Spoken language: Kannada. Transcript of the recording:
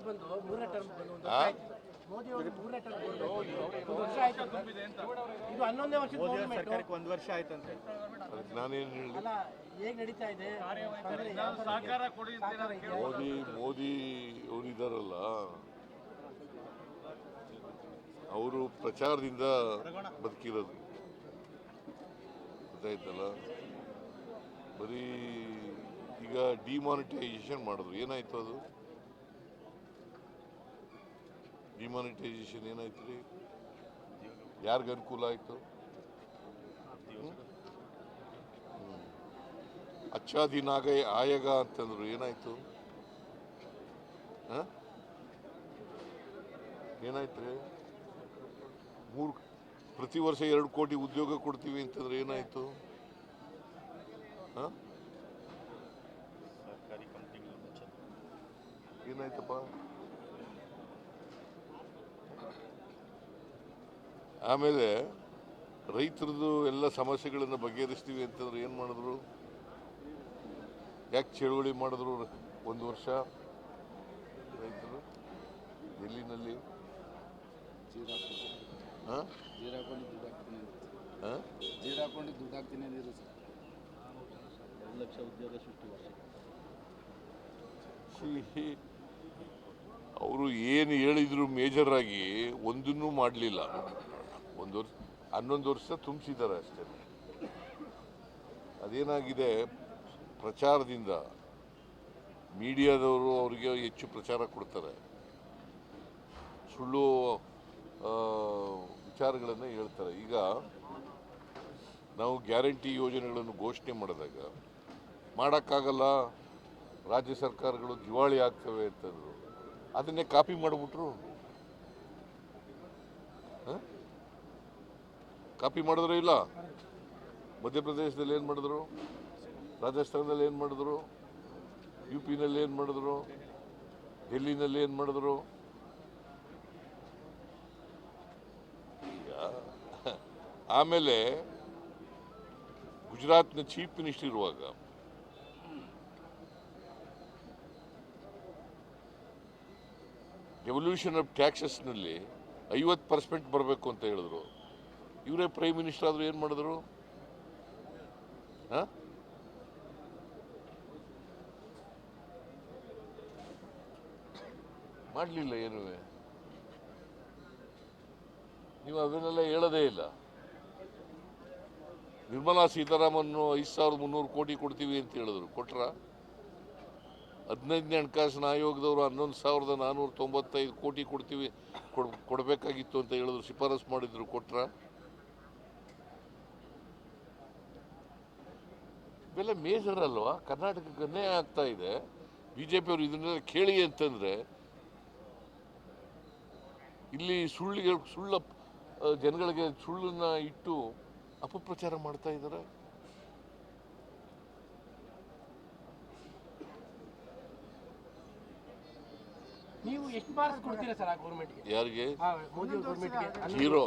ಆ? ವರ್ಷ ಆಯ್ತು. ಮೋದಿ ಅವರು ಮೂರನೇ ಟರ್ಮ್ ಬಂದು ಒಂದು ವರ್ಷ ಆಯ್ತು. ಇದು ಹನ್ನೊಂದನೇ ವರ್ಷದ ಗೌರ್ಮೆಂಟ್ ಸರ್ಕಾರಕ್ಕೆ ಒಂದು ವರ್ಷ ಆಯ್ತಂತೆ ಅದಕ್ಕೆ ನಾನೇನು ಹೇಳಿ ಮೋದಿ ಮೋದಿ ಅವರಿದ್ದಾರಲ್ಲ ಅವರು ಪ್ರಚಾರದಿಂದ ಬದುಕಿರೋದು. ಗೊತ್ತಾಯ್ತಲ್ಲ? ಬರೀ ಈಗ ಡಿಮಾನಿಟೈಸೇಷನ್ ಮಾಡಿದ್ರು. ಏನಾಯ್ತು ಅದು? ಡಿಮಾನಿಟೈಸೇಷನ್ ಏನಾಯ್ತು ರೀ ಯಾರಿಗೆ ಅನುಕೂಲ ಆಯಿತು? ಹ್ಮ್? ಹ್ಮ್. ಅಚ್ಚಾ ದಿನಾಗ ಆಯಗ ಅಂತಂದ್ರು ಏನಾಯ್ತು? ಹ? ಏನಾಯ್ತು ರೀ ಮೂರು ಪ್ರತಿ ವರ್ಷ ಎರಡು ಕೋಟಿ ಉದ್ಯೋಗ ಕೊಡ್ತೀವಿ ಅಂತಂದ್ರೆ ಏನಾಯ್ತು? ಏನಾಯ್ತಪ್ಪ? ಆಮೇಲೆ ರೈತರದ್ದು ಎಲ್ಲ ಸಮಸ್ಯೆಗಳನ್ನು ಬಗೆಹರಿಸ್ತೀವಿ ಅಂತಂದ್ರೆ ಏನು ಮಾಡಿದ್ರು? ಯಾಕೆ ಚಳುವಳಿ ಮಾಡಿದ್ರು ಒಂದು ವರ್ಷ ರೈತರು? ಎಲ್ಲಿನಲ್ಲಿ? ಹಾಂ? ಜೀರ ಹಾಕೊಂಡು ದುಡ್ಡು ಹಾಕ್ತೀನಿ ಹಾಂ? ಜೀರ ಹಾಕೊಂಡು ದುಡ್ಡು ಹಾಕ್ತೀನಿ ಸರ್. ಎರಡು ಲಕ್ಷ ಉದ್ಯೋಗ ಸೃಷ್ಟಿ ಅವರು ಏನು ಹೇಳಿದ್ರು ಮೇಜರ್ ಆಗಿ ಒಂದನ್ನೂ ಮಾಡಲಿಲ್ಲ. ಒಂದು ವರ್ಷ, ಹನ್ನೊಂದು ವರ್ಷ ತುಂಬಿಸಿದ್ದಾರೆ ಅಷ್ಟೇ. ಅದೇನಾಗಿದೆ, ಪ್ರಚಾರದಿಂದ ಮೀಡಿಯಾದವರು ಅವರಿಗೆ ಹೆಚ್ಚು ಪ್ರಚಾರ ಕೊಡ್ತಾರೆ. ಸುಳ್ಳು ವಿಚಾರಗಳನ್ನು ಹೇಳ್ತಾರೆ. ಈಗ ನಾವು ಗ್ಯಾರಂಟಿ ಯೋಜನೆಗಳನ್ನು ಘೋಷಣೆ ಮಾಡಿದಾಗ, ಮಾಡೋಕ್ಕಾಗಲ್ಲ, ರಾಜ್ಯ ಸರ್ಕಾರಗಳು ದಿವಾಳಿ ಆಗ್ತವೆ ಅಂತಂದರು. ಅದನ್ನೇ ಕಾಪಿ ಮಾಡಿಬಿಟ್ರು. ಕಾಪಿ ಮಾಡಿದ್ರು ಇಲ್ಲ? ಮಧ್ಯಪ್ರದೇಶದಲ್ಲಿ ಏನು ಮಾಡಿದ್ರು? ರಾಜಸ್ಥಾನದಲ್ಲಿ ಏನು ಮಾಡಿದ್ರು? ಯು ಪಿನಲ್ಲಿ ಏನು ಮಾಡಿದ್ರು? ಡೆಲ್ಲಿನಲ್ಲಿ ಏನು ಮಾಡಿದ್ರು? ಆಮೇಲೆ ಗುಜರಾತ್ನ ಚೀಫ್ ಮಿನಿಸ್ಟರ್ ಇರುವಾಗ ಡೆವಲ್ಯೂಷನ್ ಆಫ್ ಟ್ಯಾಕ್ಸಸ್ನಲ್ಲಿ ಐವತ್ತು ಪರ್ಸೆಂಟ್ ಬರಬೇಕು ಅಂತ ಹೇಳಿದ್ರು. ಇವರೇ ಪ್ರೈಮ್ ಮಿನಿಸ್ಟರ್ ಆದರೂ ಏನು ಮಾಡಿದ್ರು? ಹಾಂ? ಮಾಡಲಿಲ್ಲ ಏನೂ? ನೀವು ಅದನ್ನೆಲ್ಲ ಹೇಳೋದೇ ಇಲ್ಲ. ನಿರ್ಮಲಾ ಸೀತಾರಾಮನ್ ಐದು ಸಾವಿರದ ಮುನ್ನೂರು ಕೋಟಿ ಕೊಡ್ತೀವಿ ಅಂತ ಹೇಳಿದ್ರು. ಕೊಟ್ರ? ಹದಿನೈದನೇ ಹಣಕಾಸಿನ ಆಯೋಗದವರು ಹನ್ನೊಂದು ಸಾವಿರದ ನಾನ್ನೂರ ತೊಂಬತ್ತೈದು ಕೋಟಿ ಕೊಡ್ತೀವಿ, ಕೊಡ್, ಕೊಡಬೇಕಾಗಿತ್ತು ಅಂತ ಹೇಳಿದ್ರು. ಶಿಫಾರಸು ಮಾಡಿದ್ರು. ಕೊಟ್ರ? ಇವೆಲ್ಲ ಮೇಜರ್ ಅಲ್ವಾ ಕರ್ನಾಟಕಕ್ಕೆ ಅನ್ಯಾಯ ಆಗ್ತಾ ಇದೆ. ಬಿ ಜೆ ಪಿಯವರು ಇದನ್ನೆಲ್ಲ ಕೇಳಿ ಅಂತಂದ್ರೆ ಇಲ್ಲಿ ಸುಳ್ಳಿಗೆ ಸುಳ್ಳ ಜನಗಳಿಗೆ ಸುಳ್ಳನ್ನ ಇಟ್ಟು ಅಪಪ್ರಚಾರ ಮಾಡ್ತಾ ಇದ್ದಾರೆ ನೀವು ಎಷ್ಟು ಮಾರ್ಕ್ಸ್ ಕೊಡ್ತೀರಾ ಸರ್ ಆ ಗೌರ್ಮೆಂಟ್ಗೆ ಯಾರಿಗೆ? ಜೀರೋ.